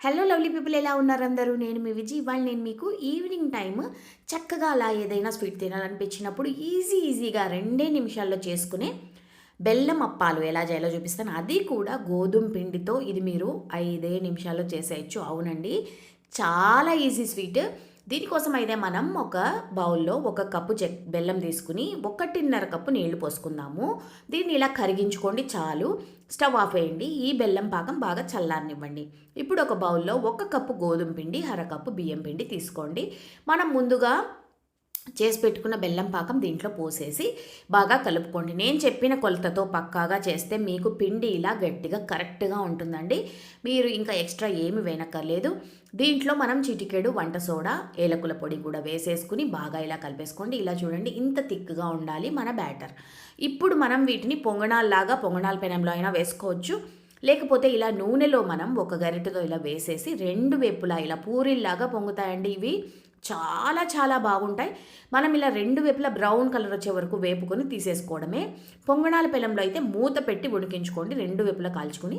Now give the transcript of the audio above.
Hello lovely people ఎలా ఉన్నారు అందరూ నేను మీ విజయ్ ఇవాళ నేను మీకు ఈవినింగ్ టైం చక్కగా అలా ఏదైనా స్వీట్ తినాలనిపించినప్పుడు ఈజీ ఈజీగా రెండే నిమిషాల్లో చేసుకునే బెల్లం అప్పాలు ఎలా చేయాలో చూపిస్తాను. అది కూడా గోధుమ పిండితో ఇది మీరు ఐదే నిమిషాల్లో చేసేయచ్చు. అవునండి. చాలా ఈజీ స్వీట్ దీనికోసం అయితే మనం ఒక బౌల్లో ఒక కప్పు చెక్ బెల్లం తీసుకుని ఒకటిన్నర కప్పు నీళ్ళు పోసుకుందాము. దీన్ని ఇలా కరిగించుకోండి చాలు. స్టవ్ ఆఫ్ వేయండి ఈ బెల్లం పాకం బాగా చల్లారనివ్వండి. ఇప్పుడు ఒక బౌల్లో ఒక కప్పు గోధుమ పిండి అర కప్పు బియ్యం పిండి తీసుకోండి. మనం ముందుగా చేసి పెట్టుకున్న బెల్లం పాకం దీంట్లో పోసేసి బాగా కలుపుకోండి. నేను చెప్పిన కొలతతో పక్కాగా చేస్తే మీకు పిండి ఇలా గట్టిగా కరెక్ట్గా ఉంటుందండి. మీరు ఇంకా ఎక్స్ట్రా ఏమి వేనక్కర్లేదు. దీంట్లో మనం చిటికెడు వంట సోడా ఏలకుల పొడి కూడా వేసేసుకుని బాగా ఇలా కలిపేసుకోండి. ఇలా చూడండి ఇంత థిక్గా ఉండాలి మన బ్యాటర్. ఇప్పుడు మనం వీటిని పొంగణాల్లాగా పొంగణాల పెనంలో అయినా వేసుకోవచ్చు. లేకపోతే ఇలా నూనెలో మనం ఒక గరిటెతో ఇలా వేసేసి రెండు వైపులా ఇలా పూరిల్లాగా పొంగుతాయండి ఇవి. చాలా చాలా బాగుంటాయి. మనం ఇలా రెండు వైపులా బ్రౌన్ కలర్ వచ్చే వరకు వేపుకొని తీసేసుకోవడమే. పొంగణాల పెనంలో అయితే మూత పెట్టి ఉడికించుకోండి. రెండు వైపులా కాల్చుకొని